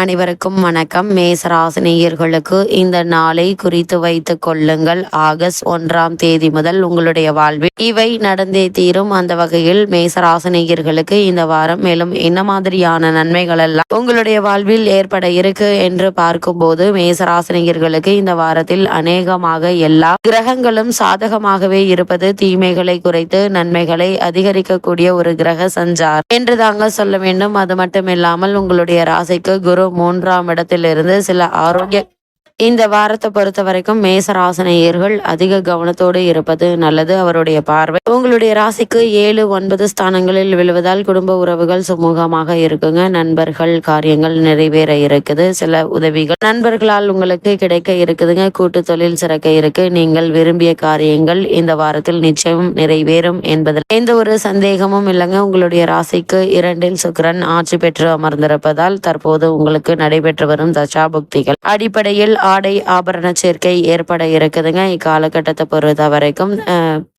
அனைவருக்கும் வணக்கம். மேசராசினியர்களுக்கு இந்த நாளை குறித்து வைத்துக் கொள்ளுங்கள். ஆகஸ்ட் ஒன்றாம் தேதி முதல் உங்களுடைய வாழ்வில் இவை நடந்தே தீரும். அந்த வகையில் மேசராசினியர்களுக்கு இந்த வாரம் மேலும் என்ன மாதிரியான நன்மைகள் எல்லாம் உங்களுடைய வாழ்வில் ஏற்பட இருக்கு என்று பார்க்கும்போது மேசராசினியர்களுக்கு இந்த வாரத்தில் அநேகமாக எல்லா கிரகங்களும் சாதகமாகவே இருப்பது தீமைகளை குறைத்து நன்மைகளை அதிகரிக்கக்கூடிய ஒரு கிரக சஞ்சார் என்று தாங்க சொல்ல வேண்டும். அது மட்டும் இல்லாமல் உங்களுடைய ராசிக்கு குரு மூன்றாம் இடத்திலிருந்து சில ஆரோக்கிய இந்த வாரத்தை பொறுத்த வரைக்கும் மேசராசனையர்கள் அதிக கவனத்தோடு இருப்பது நல்லது. அவருடைய பார்வை உங்களுடைய ராசிக்கு ஏழு ஒன்பது ஸ்தானங்களில் விழுவதால் குடும்ப உறவுகள் சுமூகமாக இருக்குங்க. நண்பர்கள் காரியங்கள் நிறைவேற இருக்குது. சில உதவிகள் நண்பர்களால் உங்களுக்கு கிடைக்க இருக்குதுங்க. கூட்டு தொழில் சிறக்க இருக்கு. நீங்கள் விரும்பிய காரியங்கள் இந்த வாரத்தில் நிச்சயம் நிறைவேறும் என்பதில் எந்த ஒரு சந்தேகமும் இல்லைங்க. உங்களுடைய ராசிக்கு இரண்டில் சுக்கரன் ஆட்சி பெற்று அமர்ந்திருப்பதால் தற்போது உங்களுக்கு நடைபெற்று வரும் தசாபுக்திகள் அடிப்படையில் ஆடை ஆபரண சேர்க்கை ஏற்பட இருக்குதுங்க. இக்காலகட்டத்தை பொறுத்த வரைக்கும்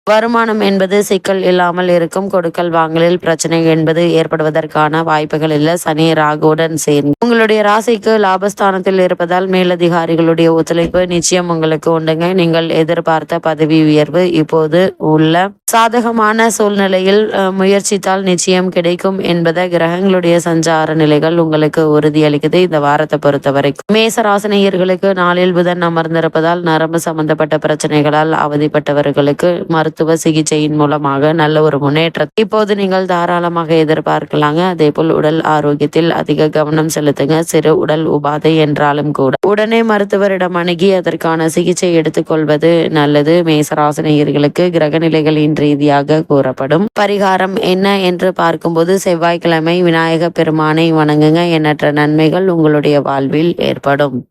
வருமானம் என்பது சிக்கல் இல்லாமல் இருக்கும். கொடுக்கல் வாங்கலில் பிரச்சனை என்பது ஏற்படுவதற்கான வாய்ப்புகள் இல்லை. சனி ராகுடன் சேர்ந்து உங்களுடைய ராசிக்கு லாபஸ்தானத்தில் இருப்பதால் மேலதிகாரிகளுடைய ஒத்துழைப்பு நிச்சயம் உங்களுக்கு உண்டுங்க. நீங்கள் எதிர்பார்த்த பதவி உயர்வு இப்போது உள்ள சாதகமான சூழ்நிலையில் முயற்சித்தால் நிச்சயம் கிடைக்கும் என்பதை கிரகங்களுடைய சஞ்சார நிலைகள் உங்களுக்கு உறுதியளிக்குது. இந்த வாரத்தை பொறுத்த வரைக்கும் மேசராசினியர்களுக்கு நாளில் புதன் அமர்ந்திருப்பதால் நரம்பு சம்பந்தப்பட்ட பிரச்சனைகளால் அவதிப்பட்டவர்களுக்கு மருத்துவ சிகிச்சையின் மூலமாக நல்ல ஒரு முன்னேற்றத்தை இப்போது நீங்கள் தாராளமாக எதிர்பார்க்கலாங்க. அதே போல் உடல் ஆரோக்கியத்தில் அதிக கவனம் செலுத்துங்க. சிறு உடல் உபாதை என்றாலும் கூட. உடனே மருத்துவரிடம் அணுகி அதற்கான சிகிச்சை எடுத்துக்கொள்வது நல்லது. மேசராசனையர்களுக்கு கிரக நிலைகளின் ரீதியாக கூறப்படும். பரிகாரம் என்ன என்று பார்க்கும்போது செவ்வாய்க்கிழமை விநாயக பெருமானை வணங்குங்க. எண்ணற்ற நன்மைகள் உங்களுடைய வாழ்வில் ஏற்படும்.